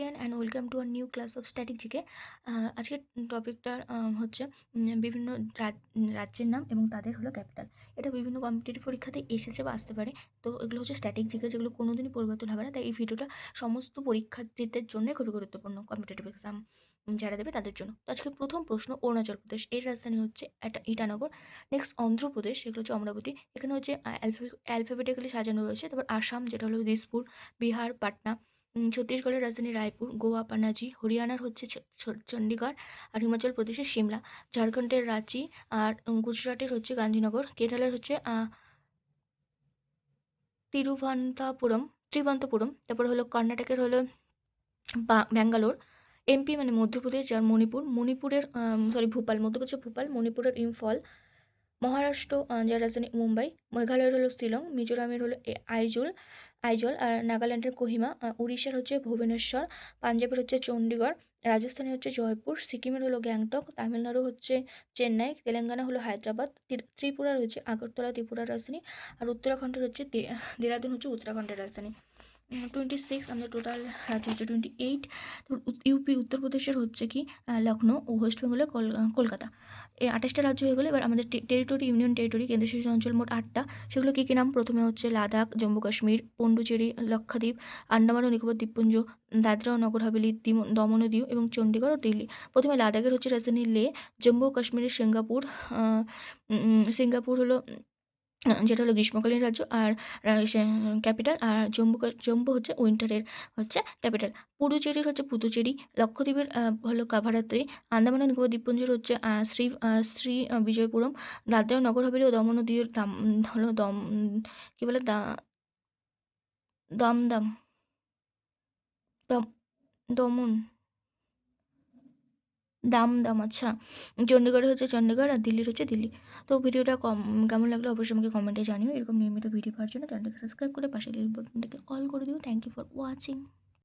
Student and welcome to our new class of static GK আজকের টপিকটার হচ্ছে বিভিন্ন রাজ্যের নাম এবং তাদের হলো ক্যাপিটাল এটা বিভিন্ন কম্পিটিটিভ পরীক্ষাতে এসেছে বা আসতে পারে। তো এগুলো হচ্ছে স্ট্যাটিক জিকে যেগুলো কোনোদিনই পরিবর্তন হবে না। তাই এই ভিডিওটা সমস্ত পরীক্ষার্থীদের জন্য খুবই গুরুত্বপূর্ণ কম্পিটিটিভ এক্সাম যারা দেবে তাদের জন্য। তো আজকে প্রথম প্রশ্ন অরুণাচল প্রদেশ। এর রাজধানী হচ্ছে ইটানগর। নেক্সট অন্ধ্রপ্রদেশ সেগুলো হচ্ছে অমরাবতী। এখানে হচ্ছে অ্যালফাবেটিক্যালি সাজানো রয়েছে। তারপর আসাম, যেটা হলো দিসপুর, বিহার, পাটনা। ছত্তিশগড়ের রাজধানী রায়পুর, গোয়া, পানাজি, হরিয়ানার হচ্ছে চণ্ডীগড় আর হিমাচল প্রদেশের সিমলা। ঝাড়খণ্ডের রাঁচি আর গুজরাটের হচ্ছে গান্ধীনগর। কেরালার হচ্ছে তিরুভান্তাপুরম ত্রিবান্তপুরম তারপর হলো কর্ণাটকের হলো ব্যাঙ্গালোর। এমপি মানে মধ্যপ্রদেশ যার মণিপুর। মণিপুরের সরি ভোপাল, মধ্যপ্রদেশের ভোপাল, মণিপুরের ইম্ফল। মহারাষ্ট্র যার রাজধানী মুম্বাই, মেঘালয়ের হলো শিলং, মিজোরামের হলো আইজল আইজল আর নাগাল্যান্ডের কোহিমা উড়িষ্যার হচ্ছে ভুবনেশ্বর, পাঞ্জাবের হচ্ছে চণ্ডীগড় রাজস্থানের হচ্ছে জয়পুর, সিকিমের হলো গ্যাংটক, তামিলনাড়ু হচ্ছে চেন্নাই, তেলেঙ্গানা হলো হায়দ্রাবাদ ত্রি- ত্রিপুরার হচ্ছে আগরতলা, ত্রিপুরার রাজধানী, আর উত্তরাখণ্ডের হচ্ছে দেরাদুন হচ্ছে উত্তরাখণ্ডের রাজধানী। টোয়েন্টি সিক্স আমাদের টোটাল হচ্ছে টোয়েন্টি এইট ইউপি উত্তরপ্রদেশের হচ্ছে কি লখনৌ ও ওয়েস্ট বেঙ্গলের কল- কলকাতা। এই আঠাশটা রাজ্য হয়ে গেলো, এবার আমাদের টেরিটরি ইউনিয়ন টেরিটরি কেন্দ্রশাসিত অঞ্চল মোট আটটা। সেগুলো কী কী নাম? প্রথমে হচ্ছে লাদাখ, জম্মু কাশ্মীর পন্ডুচেরি লক্ষাদ্বীপ, আন্দামান ও নিকোবর, দ্বীপপুঞ্জ, দাদরা ও নগর দিম- দমন দিউ এবং চণ্ডীগড় ও দিল্লি। প্রথমে লাদাখের হচ্ছে রাজধানী লে, জম্মু ও কাশ্মীরের সিঙ্গাপুর সিঙ্গাপুর হলো যেটা হলো গ্রীষ্মকালীন রাজ্য আর ক্যাপিটাল আর জম্মু জম্মু হচ্ছে উইন্টারের হচ্ছে ক্যাপিটাল। পুডুচেরির হচ্ছে পুদুচেরি, লক্ষদ্বীপের হলো কাভারাত্রি, আন্দামান নিকোবর দ্বীপপুঞ্জের হচ্ছে শ্রী শ্রী বিজয়পুরম, দাদরা নগর হাভেলি ও দমন ও দিউর দাম, হলো দম, কী বলে দা, দমদম, দম, দমন। দাম দাম আচ্ছা। চণ্ডীগড় হচ্ছে চণ্ডীগড় আর দিল্লির হচ্ছে দিল্লি। তো ভিডিওটা কম, কেমন লাগল অবশ্যই আমাকে কমেন্টে জানিও। এরকম নিয়মিত ভিডিও পাওয়ার জন্য চ্যানেলটাকে সাবস্ক্রাইব করে পাশে বেল বাটনটাকে কল করে দিও। Thank you for watching